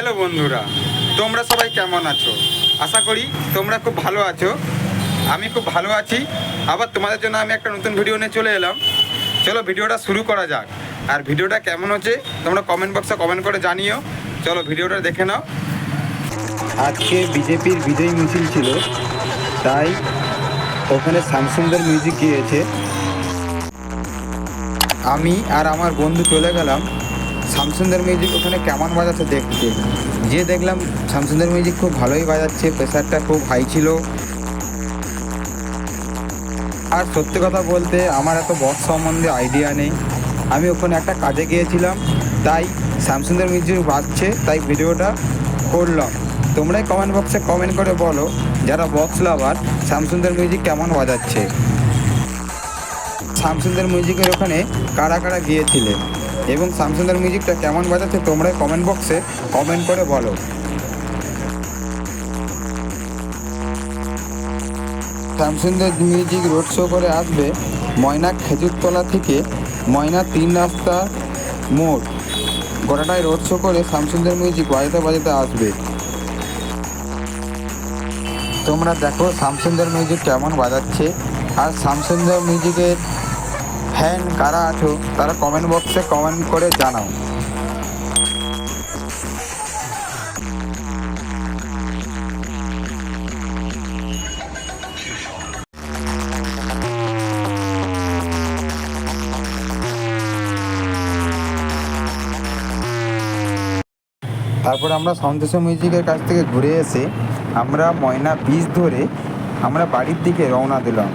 Hello বন্ধুরা, তোমরা সবাই কেমন আছো? আশা করি তোমরা খুব ভালো আছো। আমি খুব ভালো আছি। আবার তোমাদের জন্য আমি একটা নতুন ভিডিও নিয়ে চলে এলাম। চলো ভিডিওটা শুরু করা যাক। আর ভিডিওটা কেমন হচ্ছে, তোমরা কমেন্ট বক্সে কমেন্ট করে জানিও। চলো ভিডিওটা দেখে নাও। আজকে বিজেপির বিজয়ী মিছিল ছিল, তাই ওখানে শ্যামসুন্দর মিউজিক গিয়েছে। আমি আর আমার বন্ধু চলে গেলাম। শামসুন্দর মিউজিক ওখানে কেমন বাজাচ্ছে দেখতে যে দেখলাম শামসুন্দর মিউজিক খুব ভালোই বাজাচ্ছে প্রেশারটা খুব হাই ছিল। আর সত্যি কথা বলতে আমার এত বক্স সম্বন্ধে আইডিয়া নেই। আমি ওখানে একটা কাজে গিয়েছিলাম, তাই স্যামসুন্দর মিউজিক বাজছে, তাই ভিডিওটা করলাম। তোমরাই কমেন্ট বক্সে কমেন্ট করে বলো, যারা বক্স লাভার স্যামসুন্দর মিউজিক কেমন বাজাচ্ছে? শামসুন্দর মিউজিকের ওখানে কারা কারা গিয়েছিলে? এবং শামসুন্দর মিউজিকটা কেমন বাজাচ্ছে তোমরা কমেন্ট বক্সে কমেন্ট করে বলো। শামসুন্দর মিউজিক রোড শো করে আসবে ময়না খেজুরতলা থেকে ময়না তিন রাস্তা মোড়। গোটাটায় রোড শো করে শামসুন্দর মিউজিক বাজাতে বাজাতে আসবে। তোমরা দেখো শামসুন্দর মিউজিক কেমন বাজাচ্ছে। আর শামসুন্দর মিউজিকের ফ্যান কারা আছো? তারা কমেন্ট বক্সে কমেন্ট করে জানাও। তারপরে আমরা সন্তোষ মিউজিকের কাছ থেকে ঘুরে এসে আমরা ময়না বীজ ধরে আমরা বাড়ির দিকে রওনা দিলাম।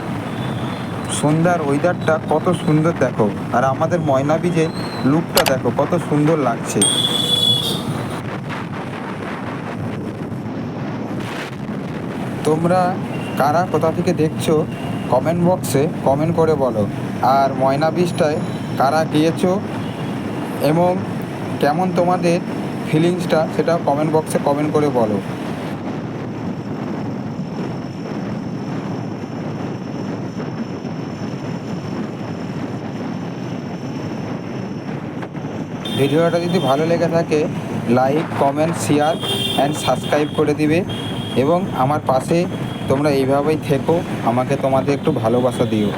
সন্ধ্যার ওয়েদারটা কত সুন্দর দেখো। আর আমাদের ময়না বীজের লুকটা দেখো, কত সুন্দর লাগছে। তোমরা কারা কোথা থেকে দেখছ কমেন্ট বক্সে কমেন্ট করে বলো। আর ময়না বীজটায় কারা গিয়েছো এবং কেমন তোমাদের ফিলিংসটা সেটা কমেন্ট বক্সে কমেন্ট করে বলো। ভিডিওটা যদি ভালো লেগে থাকে like comment share and subscribe করে দিবে। এবং আমার পাশে তোমরা এইভাবেই থেকো, আমাকে তোমাদের একটু ভালোবাসা দিও।